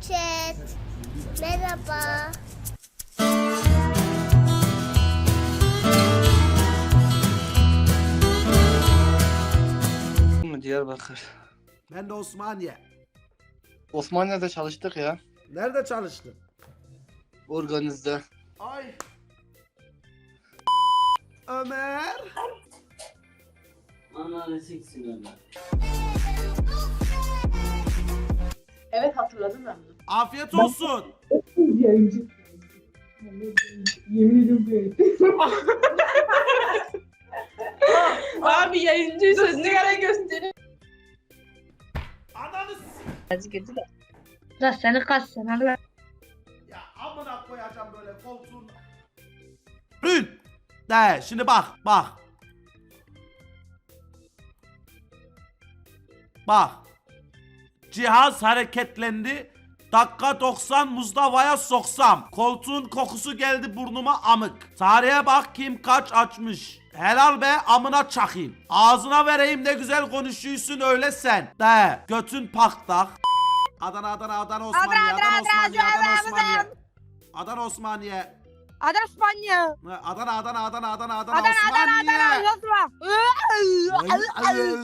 Chat. Merhaba. mı Diyarbakır? Ben de Osmaniye. Osmaniye'de çalıştık ya. Nerede çalıştın? Organizde. Ay. Ömer. Ananı siksin Ömer. Evet hatırladım ben bunu. Afiyet olsun. Yayıncı. Yemin ediyorum bu yayıncı. Abi yayıncıysa sigara gösterin. Ananı s- Azgırdı da. Da seni kas sen Allah. Ya amına koyacağım böyle koltuğun. Ün. De şimdi bak bak. Bak. Cihaz hareketlendi. Dakika 90 Mustafa'ya soksam. Koltuğun kokusu geldi burnuma amık. Tarihe bak kim kaç açmış. Helal be amına çakayım. Ağzına vereyim ne güzel konuşuyorsun öyle sen. De götün paktak. Adana Adana Adana Osmaniye Adana Osmaniye Adana Osmaniye. Adana Osmaniye. Adana Osmanlı. Adana Adana Adana Adana Adana Adana Adana Osmanlı. Adana Osmanlı.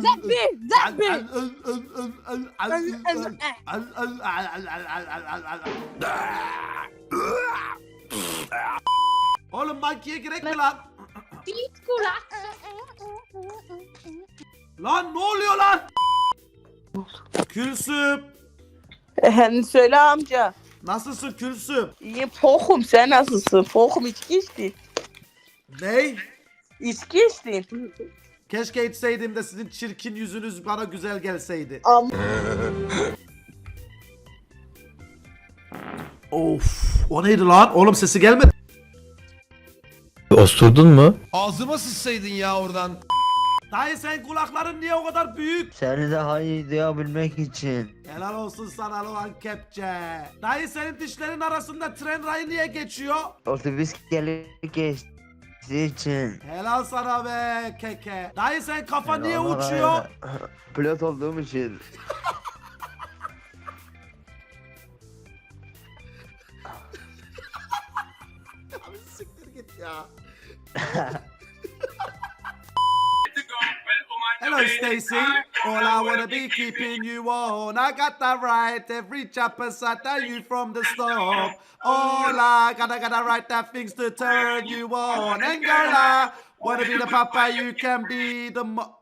Zeppi Zeppi. Oğlum bankiye gerek mi lan? Git kulak. Lan ne oluyor lan? Külsüm. Efendim söyle amca. Nasılsın Külsüm? İyi fokum sen nasılsın? Fokum içki içti. Ney? İçki içtin. Keşke içseydim de sizin çirkin yüzünüz bana güzel gelseydi. Am- Of, o neydi lan? Oğlum sesi gelmedi. Osturdun mu? Ağzıma sıçsaydın ya oradan. Dayı sen kulakların niye o kadar büyük? Seni daha iyi duyabilmek için. Helal olsun sana lan kepçe. Dayı senin dişlerin arasında tren rayı niye geçiyor? Otobüs gelip geçtiği için. Helal sana be keke. Dayı sen kafa Yani niye uçuyor? Pilot olduğum için. Abi siktir git ya. Hello Stacy. All I wanna be keeping you on. I got that right. Every sat at you from the start. All I gotta gotta write that things to turn you on. And girl, I wanna be the papa. You can be the mo-.